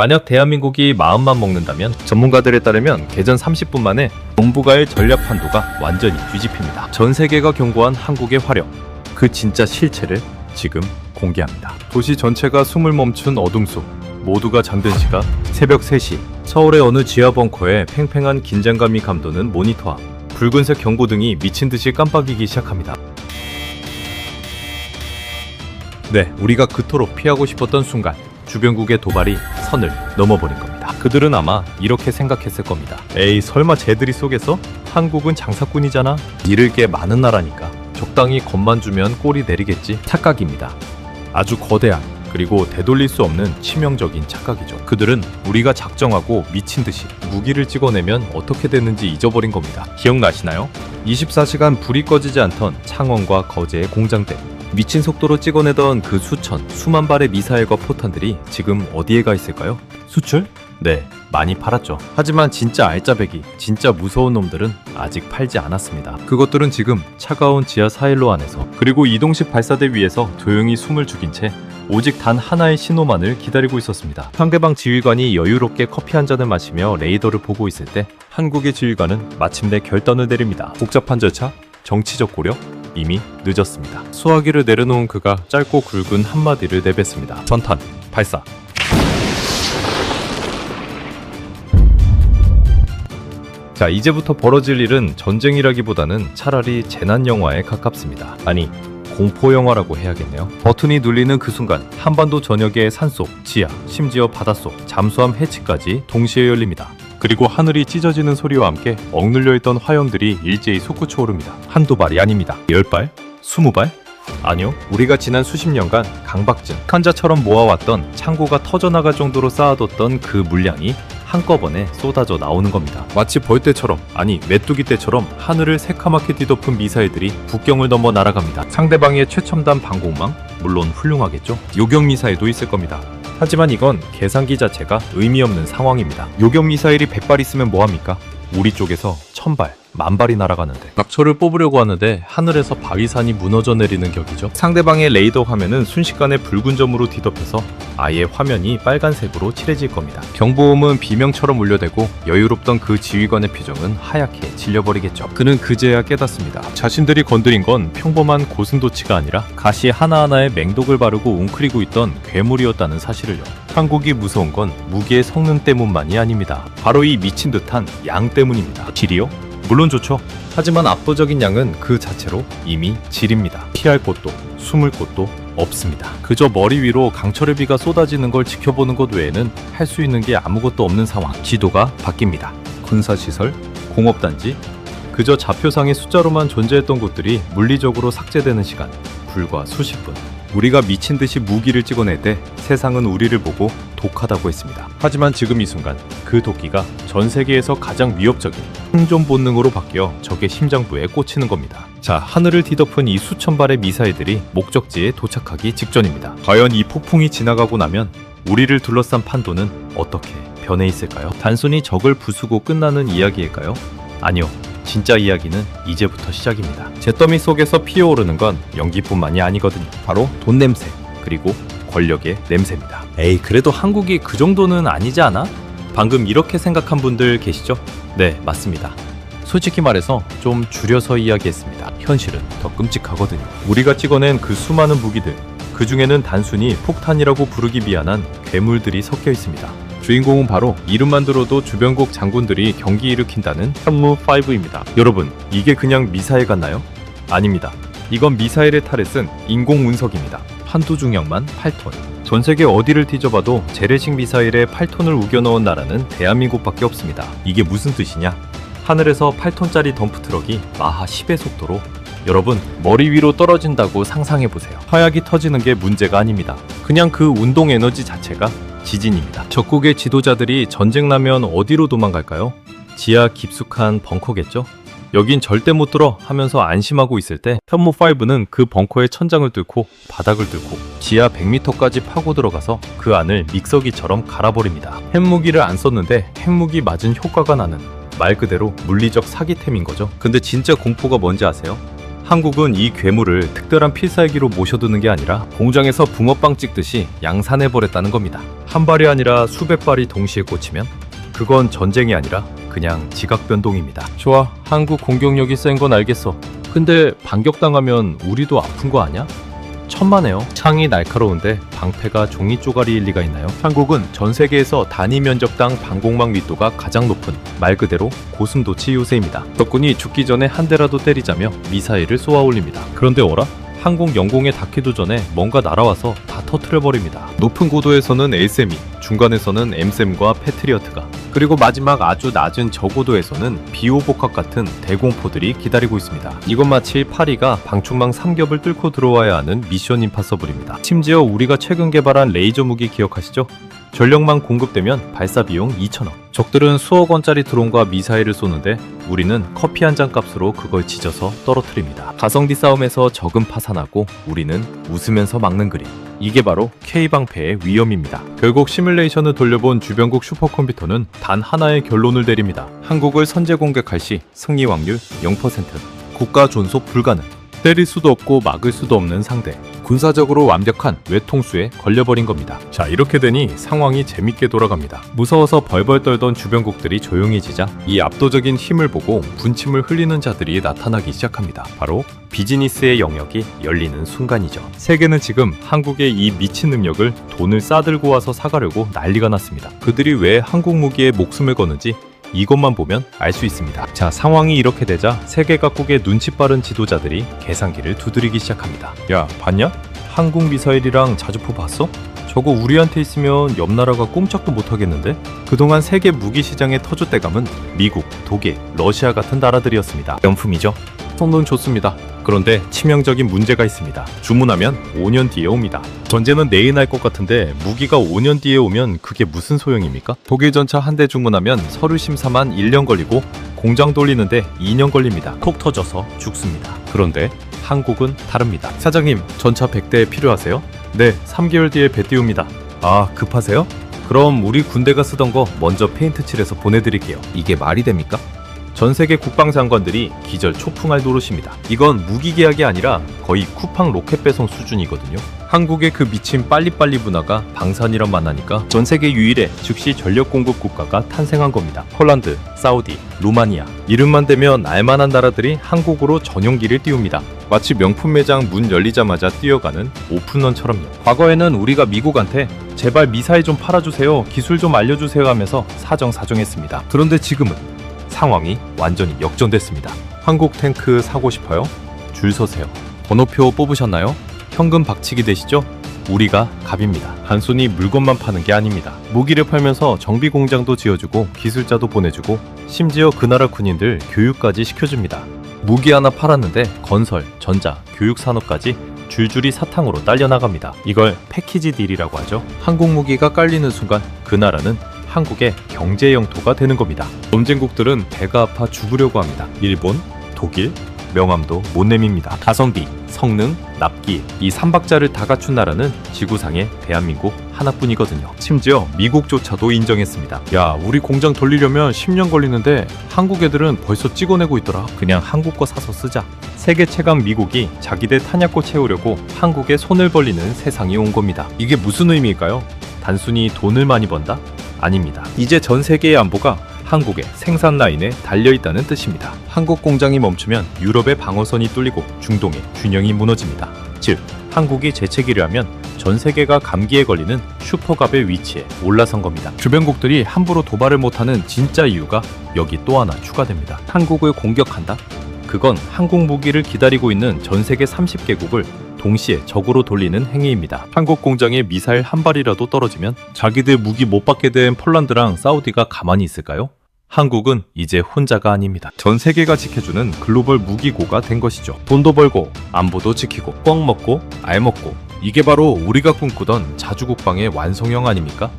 만약 대한민국이 마음만 먹는다면 전문가들에 따르면 개전 30분 만에 동북아의 전략 판도가 완전히 뒤집힙니다. 전 세계가 경고한 한국의 화력, 그 진짜 실체를 지금 공개합니다. 도시 전체가 숨을 멈춘 어둠 속 모두가 잠든 시각 새벽 3시 서울의 어느 지하 벙커에 팽팽한 긴장감이 감도는 모니터 앞 붉은색 경고등이 미친 듯이 깜빡이기 시작합니다. 네, 우리가 그토록 피하고 싶었던 순간 주변국의 도발이 선을 넘어버린 겁니다. 그들은 아마 이렇게 생각했을 겁니다. 에이, 설마 쟤들이 속에서 한국은 장사꾼이잖아. 잃을 게 많은 나라니까 적당히 겁만 주면 꼬리 내리겠지. 착각입니다. 아주 거대한 그리고 되돌릴 수 없는 치명적인 착각이죠. 그들은 우리가 작정하고 미친 듯이 무기를 찍어내면 어떻게 되는지 잊어버린 겁니다. 기억나시나요? 24시간 불이 꺼지지 않던 창원과 거제의 공장대. 미친 속도로 찍어내던 그 수천, 수만 발의 미사일과 포탄들이 지금 어디에 가 있을까요? 수출? 네, 많이 팔았죠. 하지만 진짜 알짜배기, 진짜 무서운 놈들은 아직 팔지 않았습니다. 그것들은 지금 차가운 지하 사일로 안에서 그리고 이동식 발사대 위에서 조용히 숨을 죽인 채 오직 단 하나의 신호만을 기다리고 있었습니다. 상대방 지휘관이 여유롭게 커피 한 잔을 마시며 레이더를 보고 있을 때 한국의 지휘관은 마침내 결단을 내립니다. 복잡한 절차, 정치적 고려, 이미 늦었습니다. 수화기를 내려놓은 그가 짧고 굵은 한마디를 내뱉습니다. 전탄, 발사. 자, 이제부터 벌어질 일은 전쟁이라기보다는 차라리 재난 영화에 가깝습니다. 아니, 공포 영화라고 해야겠네요. 버튼이 눌리는 그 순간 한반도 전역의 산속, 지하, 심지어 바닷속, 잠수함 해치까지 동시에 열립니다. 그리고 하늘이 찢어지는 소리와 함께 억눌려 있던 화염들이 일제히 솟구쳐 오릅니다. 한두 발이 아닙니다. 열 발? 스무 발? 아니요. 우리가 지난 수십 년간 강박증, 환자처럼 모아왔던 창고가 터져나갈 정도로 쌓아뒀던 그 물량이 한꺼번에 쏟아져 나오는 겁니다. 마치 벌떼처럼, 아니 메뚜기 떼처럼 하늘을 새카맣게 뒤덮은 미사일들이 국경을 넘어 날아갑니다. 상대방의 최첨단 방공망, 물론 훌륭하겠죠. 요격 미사일도 있을 겁니다. 하지만 이건 계산기 자체가 의미 없는 상황입니다. 요격 미사일이 100발 있으면 뭐합니까? 우리 쪽에서 1000발, 만발이 날아가는데 낙초를 뽑으려고 하는데 하늘에서 바위산이 무너져 내리는 격이죠. 상대방의 레이더 화면은 순식간에 붉은 점으로 뒤덮여서 아예 화면이 빨간색으로 칠해질 겁니다. 경보음은 비명처럼 울려대고 여유롭던 그 지휘관의 표정은 하얗게 질려버리겠죠. 그는 그제야 깨닫습니다. 자신들이 건드린 건 평범한 고슴도치가 아니라 가시 하나하나에 맹독을 바르고 웅크리고 있던 괴물이었다는 사실을요. 한국이 무서운 건 무기의 성능 때문만이 아닙니다. 바로 이 미친 듯한 양 때문입니다. 질이요? 물론 좋죠. 하지만 압도적인 양은 그 자체로 이미 질입니다. 피할 곳도 숨을 곳도 없습니다. 그저 머리 위로 강철의 비가 쏟아지는 걸 지켜보는 것 외에는 할 수 있는 게 아무것도 없는 상황. 지도가 바뀝니다. 군사시설, 공업단지, 그저 좌표상의 숫자로만 존재했던 곳들이 물리적으로 삭제되는 시간 불과 수십 분. 우리가 미친 듯이 무기를 찍어낼 때 세상은 우리를 보고 독하다고 했습니다. 하지만 지금 이 순간 그 도끼가 전 세계에서 가장 위협적인 생존 본능으로 바뀌어 적의 심장부에 꽂히는 겁니다. 자, 하늘을 뒤덮은 이 수천 발의 미사일들이 목적지에 도착하기 직전입니다. 과연 이 폭풍이 지나가고 나면 우리를 둘러싼 판도는 어떻게 변해 있을까요? 단순히 적을 부수고 끝나는 이야기일까요? 아니요. 진짜 이야기는 이제부터 시작입니다. 잿더미 속에서 피어오르는 건 연기뿐만이 아니거든요. 바로 돈 냄새, 그리고 권력의 냄새입니다. 에이, 그래도 한국이 그 정도는 아니지 않아? 방금 이렇게 생각한 분들 계시죠? 네, 맞습니다. 솔직히 말해서 좀 줄여서 이야기했습니다. 현실은 더 끔찍하거든요. 우리가 찍어낸 그 수많은 무기들, 그 중에는 단순히 폭탄이라고 부르기 미안한 괴물들이 섞여 있습니다. 주인공은 바로 이름만 들어도 주변국 장군들이 경기 일으킨다는 현무5입니다. 여러분, 이게 그냥 미사일 같나요? 아닙니다. 이건 미사일의 탈에 쓴 인공 운석입니다. 한두 중량만 8톤. 전 세계 어디를 뒤져봐도 재래식 미사일에 8톤을 우겨 넣은 나라는 대한민국밖에 없습니다. 이게 무슨 뜻이냐? 하늘에서 8톤짜리 덤프 트럭이 마하 10의 속도로 여러분 머리 위로 떨어진다고 상상해 보세요. 화약이 터지는 게 문제가 아닙니다. 그냥 그 운동 에너지 자체가 지진입니다. 적국의 지도자들이 전쟁 나면 어디로 도망갈까요? 지하 깊숙한 벙커겠죠? 여긴 절대 못 들어 하면서 안심하고 있을 때 현무5는 그 벙커의 천장을 뚫고 바닥을 뚫고 지하 100m까지 파고 들어가서 그 안을 믹서기처럼 갈아버립니다. 핵무기를 안 썼는데 핵무기 맞은 효과가 나는 말 그대로 물리적 사기템인 거죠. 근데 진짜 공포가 뭔지 아세요? 한국은 이 괴물을 특별한 필살기로 모셔두는 게 아니라 공장에서 붕어빵 찍듯이 양산해버렸다는 겁니다. 한 발이 아니라 수백 발이 동시에 꽂히면 그건 전쟁이 아니라 그냥 지각 변동입니다. 좋아, 한국 공격력이 센 건 알겠어. 근데 반격당하면 우리도 아픈 거 아니야? 천만에요. 창이 날카로운데 방패가 종이 쪼가리일 리가 있나요? 한국은 전 세계에서 단위 면적당 방공망密도가 가장 높은 말 그대로 고슴도치 요새입니다. 덕분이 죽기 전에 한 대라도 때리자며 미사일을 쏘아 올립니다. 그런데 어라? 항공 영공에 닿기도 전에 뭔가 날아와서 다 터트려버립니다. 높은 고도에서는 ASM이, 중간에서는 MSM과 패트리어트가, 그리고 마지막 아주 낮은 저고도에서는 비오복합 같은 대공포들이 기다리고 있습니다. 이건 마치 파리가 방충망 3겹을 뚫고 들어와야 하는 미션 임파서블입니다. 심지어 우리가 최근 개발한 레이저 무기 기억하시죠? 전력만 공급되면 발사 비용 2천억. 적들은 수억 원짜리 드론과 미사일을 쏘는데 우리는 커피 한 잔 값으로 그걸 지져서 떨어뜨립니다. 가성비 싸움에서 적은 파산하고 우리는 웃으면서 막는 그림. 이게 바로 K방패의 위험입니다. 결국 시뮬레이션을 돌려본 주변국 슈퍼컴퓨터는 단 하나의 결론을 내립니다. 한국을 선제 공격할 시 승리 확률 0%. 국가 존속 불가능. 때릴 수도 없고 막을 수도 없는 상대. 군사적으로 완벽한 외통수에 걸려버린 겁니다. 자, 이렇게 되니 상황이 재밌게 돌아갑니다. 무서워서 벌벌 떨던 주변국들이 조용해지자 이 압도적인 힘을 보고 분침을 흘리는 자들이 나타나기 시작합니다. 바로 비즈니스의 영역이 열리는 순간이죠. 세계는 지금 한국의 이 미친 능력을 돈을 싸들고 와서 사가려고 난리가 났습니다. 그들이 왜 한국 무기에 목숨을 거는지 이것만 보면 알 수 있습니다. 자, 상황이 이렇게 되자 세계 각국의 눈치 빠른 지도자들이 계산기를 두드리기 시작합니다. 야, 봤냐? 한국 미사일이랑 자주포 봤어? 저거 우리한테 있으면 옆 나라가 꼼짝도 못 하겠는데? 그동안 세계 무기 시장의 터줏대감은 미국, 독일, 러시아 같은 나라들이었습니다. 명품이죠. 성능 좋습니다. 그런데 치명적인 문제가 있습니다. 주문하면 5년 뒤에 옵니다. 전제는 내일 날 것 같은데 무기가 5년 뒤에 오면 그게 무슨 소용입니까? 독일 전차 한 대 주문하면 서류 심사만 1년 걸리고 공장 돌리는데 2년 걸립니다. 콕 터져서 죽습니다. 그런데 한국은 다릅니다. 사장님, 전차 100대 필요하세요? 네, 3개월 뒤에 배 띄웁니다. 아, 급하세요? 그럼 우리 군대가 쓰던 거 먼저 페인트 칠해서 보내드릴게요. 이게 말이 됩니까? 전 세계 국방장관들이 기절 초풍할 노릇입니다. 이건 무기 계약이 아니라 거의 쿠팡 로켓 배송 수준이거든요. 한국의 그 미친 빨리빨리 문화가 방산이란 만 하니까 전 세계 유일의 즉시 전력 공급 국가가 탄생한 겁니다. 폴란드, 사우디, 루마니아 이름만 대면 알만한 나라들이 한국으로 전용기를 띄웁니다. 마치 명품 매장 문 열리자마자 뛰어가는 오픈런처럼요. 과거에는 우리가 미국한테 제발 미사일 좀 팔아주세요, 기술 좀 알려주세요 하면서 사정사정했습니다. 그런데 지금은 상황이 완전히 역전됐습니다. 한국 탱크 사고 싶어요? 줄 서세요. 번호표 뽑으셨나요? 현금 박치기 되시죠? 우리가 갑입니다. 단순히 물건만 파는 게 아닙니다. 무기를 팔면서 정비 공장도 지어주고 기술자도 보내주고 심지어 그 나라 군인들 교육까지 시켜줍니다. 무기 하나 팔았는데 건설, 전자, 교육 산업까지 줄줄이 사탕으로 딸려나갑니다. 이걸 패키지 딜이라고 하죠. 한국 무기가 깔리는 순간 그 나라는 한국의 경제 영토가 되는 겁니다. 논쟁국들은 배가 아파 죽으려고 합니다. 일본, 독일, 명함도 못 내밉니다. 가성비, 성능, 납기 이 삼박자를 다 갖춘 나라는 지구상에 대한민국 하나뿐이거든요. 심지어 미국조차도 인정했습니다. 야, 우리 공장 돌리려면 10년 걸리는데 한국 애들은 벌써 찍어내고 있더라. 그냥 한국 거 사서 쓰자. 세계 최강 미국이 자기들 탄약고 채우려고 한국에 손을 벌리는 세상이 온 겁니다. 이게 무슨 의미일까요? 단순히 돈을 많이 번다? 아닙니다. 이제 전 세계의 안보가 한국의 생산 라인에 달려 있다는 뜻입니다. 한국 공장이 멈추면 유럽의 방어선이 뚫리고 중동의 균형이 무너집니다. 즉, 한국이 재채기를 하면 전 세계가 감기에 걸리는 슈퍼갑의 위치에 올라선 겁니다. 주변국들이 함부로 도발을 못하는 진짜 이유가 여기 또 하나 추가됩니다. 한국을 공격한다? 그건 한국 무기를 기다리고 있는 전 세계 30개국을 동시에 적으로 돌리는 행위입니다. 한국 공장에 미사일 한 발이라도 떨어지면 자기들 무기 못 받게 된 폴란드랑 사우디가 가만히 있을까요? 한국은 이제 혼자가 아닙니다. 전 세계가 지켜주는 글로벌 무기고가 된 것이죠. 돈도 벌고 안보도 지키고 꽉 먹고 알 먹고 이게 바로 우리가 꿈꾸던 자주국방의 완성형 아닙니까?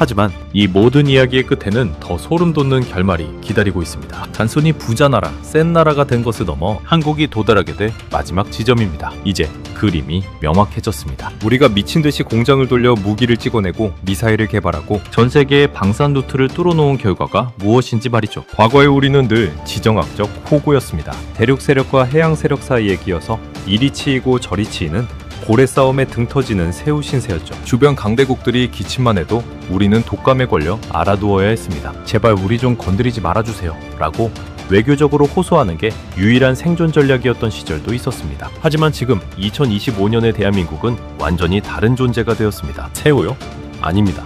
하지만 이 모든 이야기의 끝에는 더 소름 돋는 결말이 기다리고 있습니다. 단순히 부자 나라, 센 나라가 된 것을 넘어 한국이 도달하게 될 마지막 지점입니다. 이제 그림이 명확해졌습니다. 우리가 미친 듯이 공장을 돌려 무기를 찍어내고 미사일을 개발하고 전 세계의 방산 루트를 뚫어놓은 결과가 무엇인지 말이죠. 과거에 우리는 늘 지정학적 호구였습니다. 대륙 세력과 해양 세력 사이에 끼어서 이리 치이고 저리 치이는 고래 싸움에 등 터지는 새우 신세였죠. 주변 강대국들이 기침만 해도 우리는 독감에 걸려 알아두어야 했습니다. 제발 우리 좀 건드리지 말아주세요. 라고 외교적으로 호소하는 게 유일한 생존 전략이었던 시절도 있었습니다. 하지만 지금 2025년의 대한민국은 완전히 다른 존재가 되었습니다. 새우요? 아닙니다.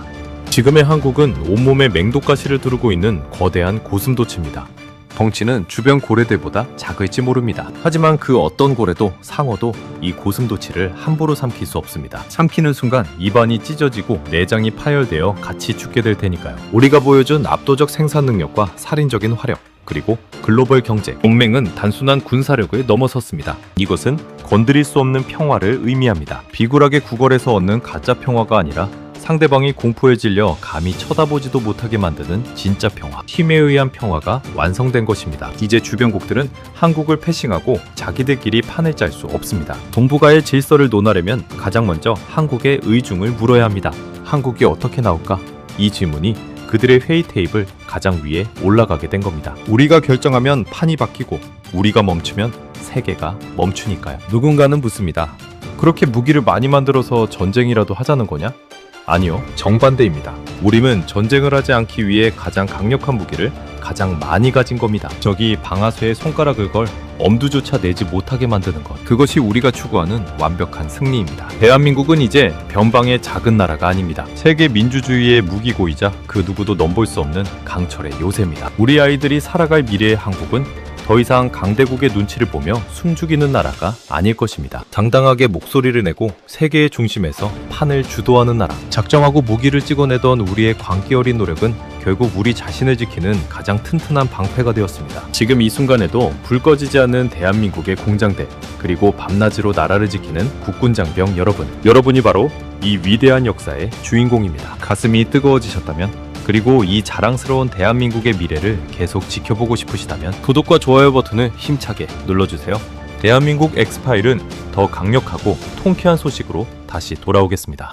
지금의 한국은 온몸에 맹독가시를 두르고 있는 거대한 고슴도치입니다. 덩치는 주변 고래들보다 작을지 모릅니다. 하지만 그 어떤 고래도 상어도 이 고슴도치를 함부로 삼킬 수 없습니다. 삼키는 순간 입안이 찢어지고 내장이 파열되어 같이 죽게 될 테니까요. 우리가 보여준 압도적 생산 능력과 살인적인 화력, 그리고 글로벌 경제, 동맹은 단순한 군사력을 넘어섰습니다. 이것은 건드릴 수 없는 평화를 의미합니다. 비굴하게 구걸해서 얻는 가짜 평화가 아니라 상대방이 공포에 질려 감히 쳐다보지도 못하게 만드는 진짜 평화, 힘에 의한 평화가 완성된 것입니다. 이제 주변국들은 한국을 패싱하고 자기들끼리 판을 짤 수 없습니다. 동북아의 질서를 논하려면 가장 먼저 한국의 의중을 물어야 합니다. 한국이 어떻게 나올까? 이 질문이 그들의 회의 테이블 가장 위에 올라가게 된 겁니다. 우리가 결정하면 판이 바뀌고 우리가 멈추면 세계가 멈추니까요. 누군가는 묻습니다. 그렇게 무기를 많이 만들어서 전쟁이라도 하자는 거냐? 아니요, 정반대입니다. 우리는 전쟁을 하지 않기 위해 가장 강력한 무기를 가장 많이 가진 겁니다. 저기 방아쇠에 손가락을 걸 엄두조차 내지 못하게 만드는 것. 그것이 우리가 추구하는 완벽한 승리입니다. 대한민국은 이제 변방의 작은 나라가 아닙니다. 세계 민주주의의 무기고이자 그 누구도 넘볼 수 없는 강철의 요새입니다. 우리 아이들이 살아갈 미래의 한국은 더 이상 강대국의 눈치를 보며 숨죽이는 나라가 아닐 것입니다. 당당하게 목소리를 내고 세계의 중심에서 판을 주도하는 나라. 작정하고 무기를 찍어내던 우리의 광기 어린 노력은 결국 우리 자신을 지키는 가장 튼튼한 방패가 되었습니다. 지금 이 순간에도 불 꺼지지 않는 대한민국의 공장대, 그리고 밤낮으로 나라를 지키는 국군 장병 여러분. 여러분이 바로 이 위대한 역사의 주인공입니다. 가슴이 뜨거워지셨다면 그리고 이 자랑스러운 대한민국의 미래를 계속 지켜보고 싶으시다면 구독과 좋아요 버튼을 힘차게 눌러주세요. 대한민국 엑스파일은 더 강력하고 통쾌한 소식으로 다시 돌아오겠습니다.